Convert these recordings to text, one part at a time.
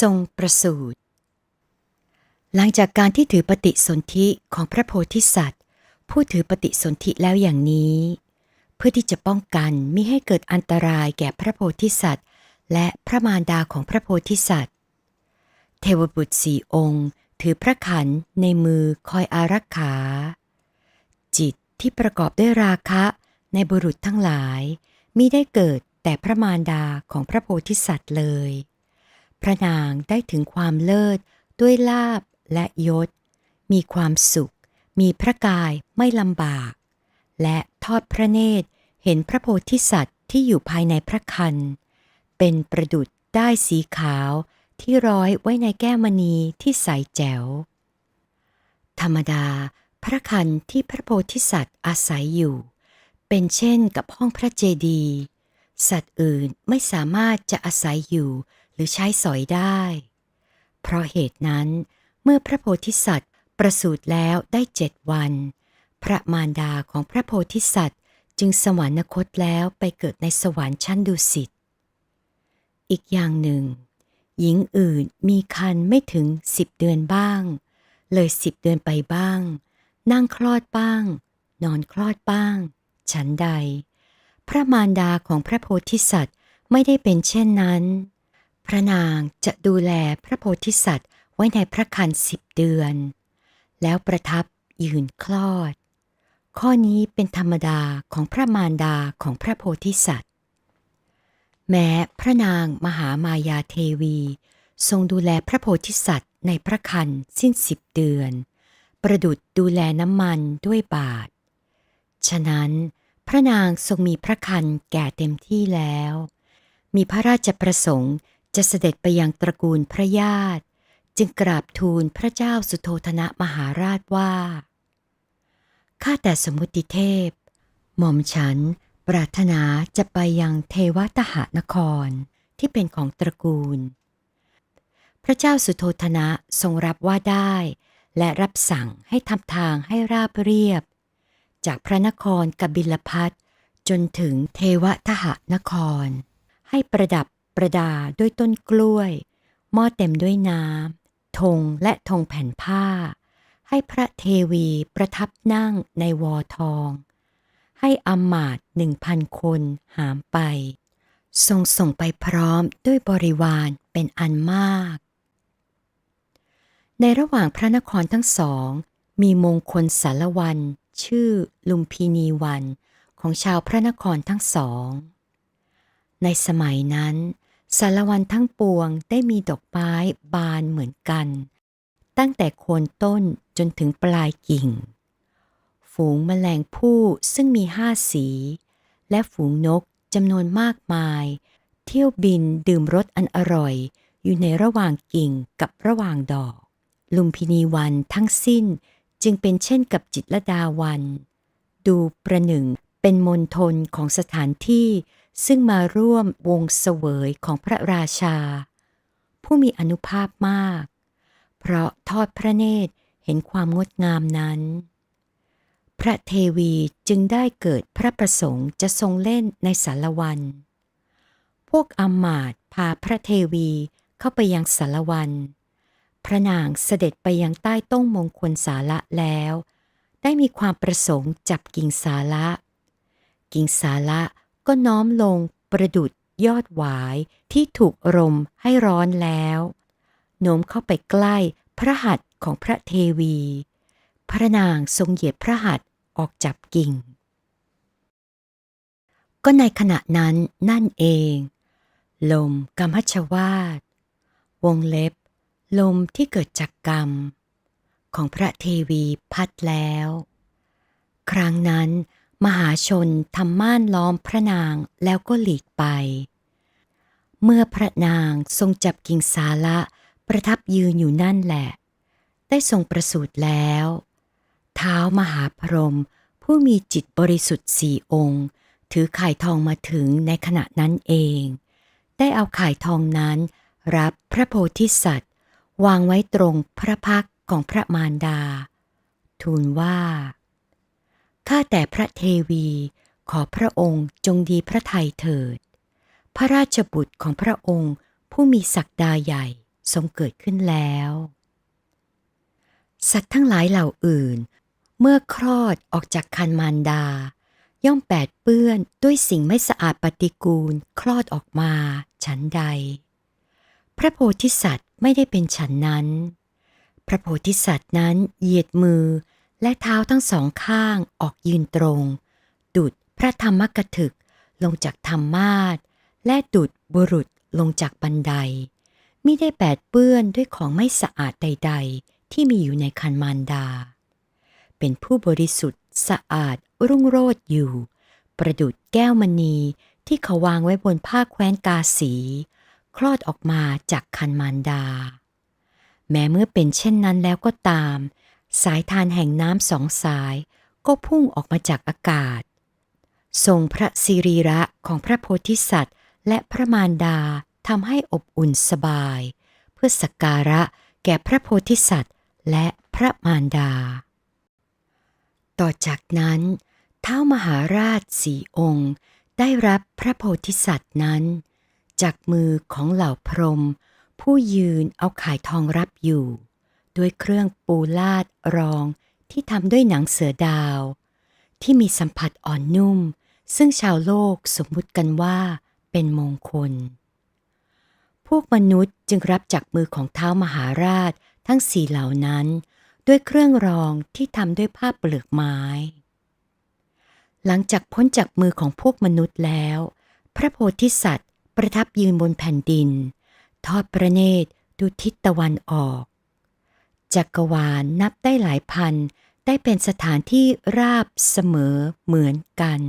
ทรงประสูติหลังจากการที่ถือปฏิสนธิของพระโพธิสัตว์ ผู้ถือปฏิสนธิแล้วอย่างนี้ เพื่อที่จะป้องกันมิให้เกิดอันตรายแก่พระโพธิสัตว์ และพระมารดาของพระโพธิสัตว์ เทวบุตรสี่องค์ ถือพระขันในมือคอยอารักขา จิตที่ประกอบด้วยราคะในบุรุษทั้งหลายมิได้เกิดแต่พระมารดาของพระโพธิสัตว์เลย พระนางได้ถึงความเลิศด้วยลาบและยศ มีความสุข มีพระกายไม่ลำบาก และทอดพระเนตรเห็นพระโพธิสัตว์ที่อยู่ภายในพระคัน เป็นประดุจได้สีขาวที่ร้อยไว้ในแก้วมณีที่ใสแจ๋ว ธรรมดาพระคันที่พระโพธิสัตว์อาศัยอยู่ เป็นเช่นกับห้องพระเจดีย์สัตว์อื่นไม่สามารถจะอาศัยอยู่ หรือใช้สอยได้ เพราะเหตุนั้น เมื่อพระโพธิสัตว์ประสูติแล้วได้เจ็ดวัน พระมารดาของพระโพธิสัตว์จึงสวรรคตแล้วไปเกิดในสวรรค์ชั้นดุสิต อีกอย่างหนึ่ง หญิงอื่นมีคันไม่ถึงสิบเดือนบ้าง เลยสิบเดือนไปบ้าง นั่งคลอดบ้าง นอนคลอดบ้าง ฉันใด พระมารดาของพระโพธิสัตว์ไม่ได้เป็นเช่นนั้น พระนางจะดูแลพระโพธิสัตว์ไว้ในพระคันสิบเดือน แล้วประทับยืนคลอด ข้อนี้เป็นธรรมดาของพระมารดาของพระโพธิสัตว์ แม้พระนางมหามายาเทวี ทรงดูแลพระโพธิสัตว์ในพระคันสิ้นสิบเดือน ประดุดดูแลน้ำมันด้วยบาท ฉะนั้นพระนางทรงมีพระคันแก่เต็มที่แล้ว มีพระราชประสงค์ จะเสด็จไปยังตระกูลพระญาติ จึงกราบทูลพระเจ้าสุโธธนะมหาราชว่า ข้าแต่สมุติเทพ หม่อมฉันปรารถนาจะไปยังเทวตหานครที่เป็นของตระกูล พระเจ้าสุโธธนะทรงรับว่าได้ และรับสั่งให้ทำทางให้ราบเรียบ จากพระนครกบิลพัทจนถึงเทวทหานคร ให้ประดับ ประดาด้วยต้นกล้วย หม้อเต็มด้วยน้ำธงและธงแผ่นผ้า ให้พระเทวีประทับนั่งในวอทอง ให้อำมาตหนึ่งพันคนหามไป ทรงส่งไปพร้อมด้วยบริวารเป็นอันมาก ในระหว่างพระนครทั้งสอง มีมงคลสารวัน ชื่อลุมพินีวันของชาวพระนครทั้งสอง ในสมัยนั้น สารวันทั้งปวงได้มีดอกไม้บานเหมือนกัน ตั้งแต่โคนต้นจนถึงปลายกิ่ง ฝูงแมลงผู้ซึ่งมีห้าสี และฝูงนกจำนวนมากมาย เที่ยวบินดื่มรสอันอร่อย อยู่ในระหว่างกิ่งกับระหว่างดอก ลุมพินีวันทั้งสิ้นจึงเป็นเช่นกับจิตรลดาวัน ดูประหนึ่งเป็นมณฑลของสถานที่ ซึ่งมาร่วมวงเสวยของพระราชา ผู้มีอนุภาพมาก เพราะทอดพระเนตรเห็นความงดงามนั้น พระเทวีจึงได้เกิดพระประสงค์จะทรงเล่นในสารวัน พวกอมาตพาพระเทวีเข้าไปยังสารวัน พระนางเสด็จไปยังใต้ต้งมงคลสาระแล้ว ได้มีความประสงค์จับกิ่งสาระ กิ่งสาระ ก็น้อมลงประดุดยอดหวายที่ถูกรมให้ร้อนแล้วโน้มเข้าไปใกล้พระหัตถ์ของพระเทวี พระนางทรงเหยียดพระหัตถ์ออกจับกิ่ง ก็ในขณะนั้นนั่นเอง ลมกรรมชวาดวงเล็บ ลมที่เกิดจากกรรม ของพระเทวีพัดแล้ว ครั้งนั้น มหาชนทำม่านล้อมพระนางแล้วก็หลีกไป เมื่อพระนางทรงจับกิ่งสาละประทับยืนอยู่นั่นแหละ ได้ทรงประสูติแล้ว เท้ามหาพรหมผู้มีจิตบริสุทธิ์สี่องค์ ถือไข่ทองมาถึงในขณะนั้นเอง ได้เอาไข่ทองนั้นรับพระโพธิสัตว์ วางไว้ตรงพระพักของพระมารดา ทูลว่า ข้าแต่พระเทวี ขอพระองค์จงดีพระทัยเถิด พระราชบุตรของพระองค์ผู้มีศักดาใหญ่ทรงเกิดขึ้นแล้ว สัตว์ทั้งหลายเหล่าอื่น เมื่อคลอดออกจากคันมารดา ย่อมแปดเปื้อนด้วยสิ่งไม่สะอาดปฏิกูลคลอดออกมาฉันใด พระโพธิสัตว์ไม่ได้เป็นฉันนั้น พระโพธิสัตว์นั้นเหยียดมือ และเท้าทั้งสองข้างออกยืนตรง ดุดพระธรรมกถึกลงจากธรรมาสและดุดบุรุษลงจากบันไดมิได้แปดเปื้อนด้วยของไม่สะอาดใด ๆ ที่มีอยู่ในคันมารดา เป็นผู้บริสุทธิ์สะอาดรุ่งโรจน์อยู่ ประดุดแก้วมณีที่เขาวางไว้บนผ้าแคว้นกาสี คลอดออกมาจากคันมารดา แม้เมื่อเป็นเช่นนั้นแล้วก็ตาม สายทานแห่งน้ำสองสายก็พุ่งออกมาจากอากาศ ทรงพระสิรีระของพระโพธิสัตว์ และพระมารดาทำให้อบอุ่นสบาย เพื่อสักการะแก่พระโพธิสัตว์ และพระมารดา ต่อจากนั้น เท้ามหาราชสี่องค์ ได้รับพระโพธิสัตว์นั้น จากมือของเหล่าพรหมผู้ยืนเอาข่ายทองรับอยู่ ด้วยเครื่องปูลาดรองที่ทำด้วยหนังเสือดาว ที่มีสัมผัสอ่อนนุ่ม ซึ่งชาวโลกสมมุติกันว่าเป็นมงคล พวกมนุษย์จึงรับจากมือของเท้ามหาราชทั้งสี่เหล่านั้น ด้วยเครื่องรองที่ทำด้วยผ้าเปลือกไม้ หลังจากพ้นจากมือของพวกมนุษย์แล้ว พระโพธิสัตว์ประทับยืนบนแผ่นดิน ทอดพระเนตรดูทิศตะวันออก จักรวาลนับได้หลายพัน ได้เป็นสถานที่ราบเสมอเหมือนกัน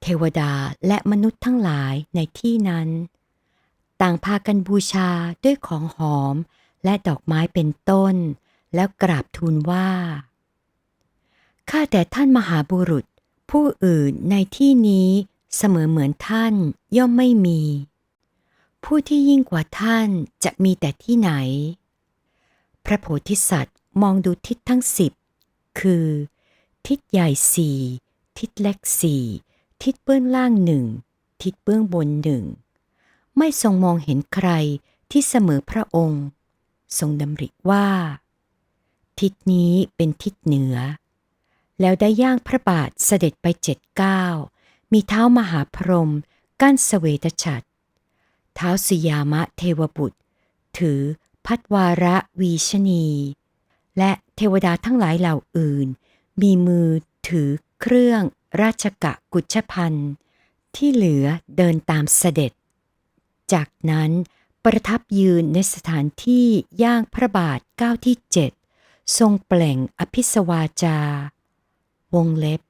เทวดาและมนุษย์ทั้งหลายในที่นั้น ต่างพากันบูชาด้วยของหอมและดอกไม้เป็นต้น แล้วกราบทูลว่าข้าแต่ท่านมหาบุรุษ ผู้อื่นในที่นี้เสมอเหมือนท่านย่อมไม่มี ผู้ที่ยิ่งกว่าท่านจะมีแต่ที่ไหน ระโพธิสัตว์มองดูทิศทั้งสิบคือ ทิศใหญ่สี่ทิศเล็กสี่ทิศเบื้องล่างหนึ่งทิศเบื้องบนหนึ่งไม่ทรงมองเห็นใครที่เสมอพระองค์ ทรงดำริว่า ทิศนี้เป็นทิศเหนือ แล้วได้ย่างพระบาทเสด็จไปเจ็ดก้าวมีเท้ามหาพรหมกั้นสเสวตฉัตรเท้าสยามะเทวบุตร ถือ พัดวาระวีชนี และเทวดาทั้งหลายเหล่าอื่น มีมือถือเครื่องราชกะกุชพันธ์ที่เหลือเดินตามเสด็จ จากนั้นประทับยืนในสถานที่ย่างพระบาทก้าวที่เจ็ดทรงเปล่งอภิสวาจา วงเล็บ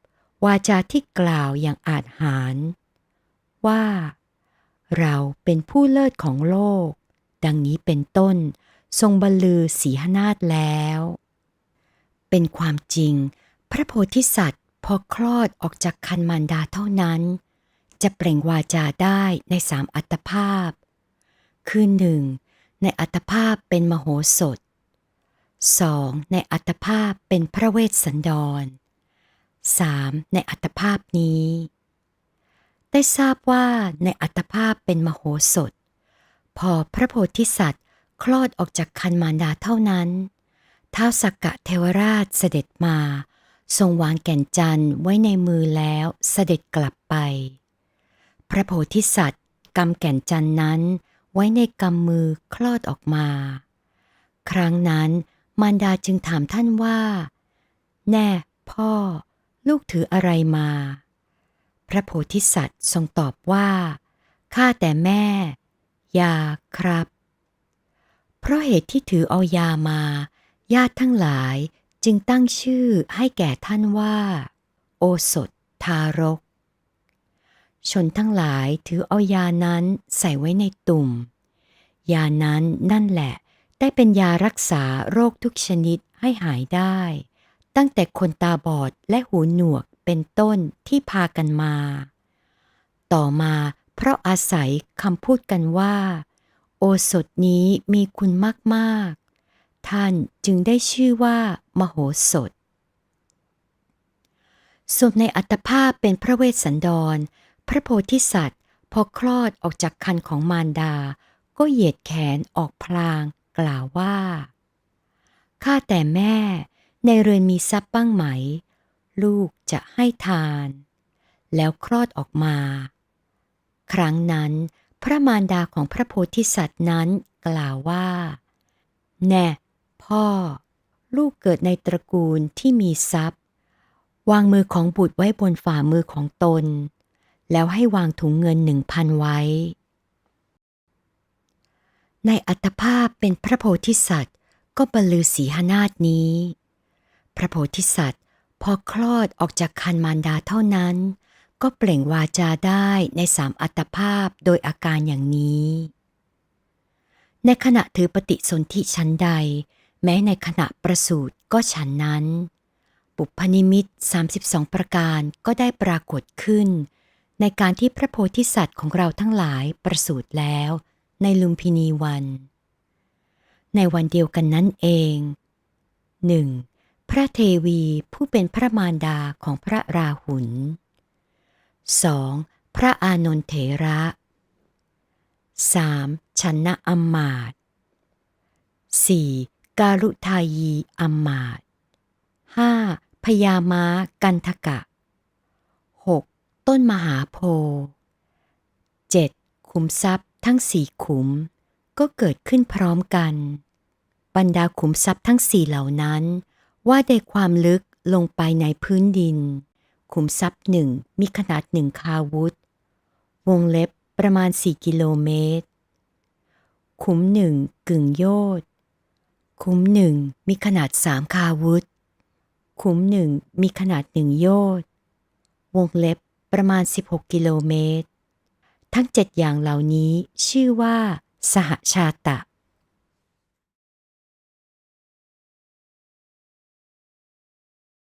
วาจาที่กล่าวอย่างอาจหาร ว่า เราเป็นผู้เลิศของโลก ดังนี้เป็นต้น ทรงบรรลือสีหนาฏแล้ว เป็นความจริง พระโพธิสัตว์ พอคลอดออกจากคันมารดาเท่านั้น จะเปล่งวาจาได้ในสามอัตภาพ คือหนึ่งในอัตภาพเป็นมโหสถสองในอัตภาพเป็นพระเวสสันดรสามในอัตภาพนี้ ได้ทราบว่าในอัตภาพเป็นมโหสถ พอพระโพธิสัตว์ คลอดออกจากคันมารดาเท่านั้นท้าวสักกะเทวราชเสด็จมา ทรงวางแก่นจันทร์ไว้ในมือแล้วเสด็จกลับไป พระโพธิสัตว์กำแก่นจันทร์นั้นไว้ในกำมือคลอดออกมา ครั้งนั้นมารดาจึงถามท่านว่า แน่พ่อ ลูกถืออะไรมา พระโพธิสัตว์ทรงตอบว่า ข้าแต่แม่ ยาครับ เพราะเหตุที่ถือเอายามา ญาติทั้งหลายจึงตั้งชื่อให้แก่ท่านว่า โอสถทารก ชนทั้งหลายถือเอายานั้นใส่ไว้ในตุ่ม ยานั้นนั่นแหละ ได้เป็นยารักษาโรคทุกชนิดให้หายได้ ตั้งแต่คนตาบอดและหูหนวกเป็นต้นที่พากันมา ต่อมา เพราะอาศัยคำพูดกันว่า โอสถนี้มีคุณมากๆ ท่านจึงได้ชื่อว่า มโหสถส่วนในอัตภาพเป็นพระเวสสันดร พระโพธิสัตว์ พอคลอดออกจากคันของมารดา ก็เหยียดแขนออกพลาง กล่าวว่า ข้าแต่แม่ ในเรือนมีทรัพย์บ้างไหม ลูกจะให้ทาน แล้วคลอดออกมา ครั้งนั้น พระมารดาของพระโพธิสัตว์นั้นกล่าวว่า แน่ พ่อ ลูกเกิดในตระกูลที่มีทรัพย์ วางมือของบุตรไว้บนฝ่ามือของตน แล้วให้วางถุงเงินหนึ่งพันไว้ ในอัตภาพเป็นพระโพธิสัตว์ก็บรรลือสีหนาฏนี้ พระโพธิสัตว์พอคลอดออกจากคันมารดาเท่านั้น ก็เปล่งวาจาได้ในสามอัตภาพโดยอาการอย่างนี้ ในขณะถือปฏิสนธิชั้นใด แม้ในขณะประสูติก็ฉันนั้น ปุพนิมิต 32 ประการก็ได้ปรากฏขึ้น ในการที่พระโพธิสัตว์ของเราทั้งหลายประสูติแล้วในลุมพินีวัน ในวันเดียวกันนั้นเอง 1. พระเทวีผู้เป็นพระมารดาของพระราหุล 2. พระอานนทเถระ 3. ชันนะอัมมาต 4. การุทายีอัมมาต 5. พยามากันทกะ 6. ต้นมหาโพธิ์ 7. ขุมทรัพย์ทั้งสี่ขุม ก็เกิดขึ้นพร้อมกัน บรรดาขุมทรัพย์ทั้งสี่เหล่านั้น ว่าได้ความลึกลงไปในพื้นดิน ขุมทรัพย์หนึ่งมีขนาดหนึ่งคาวุธ วงเล็บประมาณ 4 กิโลเมตร ขุมหนึ่งกึ่งโยธขุมหนึ่งมีขนาดสามคาวุธ ขุมหนึ่งมีขนาดหนึ่งโยธวงเล็บประมาณ 16 กิโลเมตร ทั้งเจ็ดอย่างเหล่านี้ชื่อว่า สหชาตะ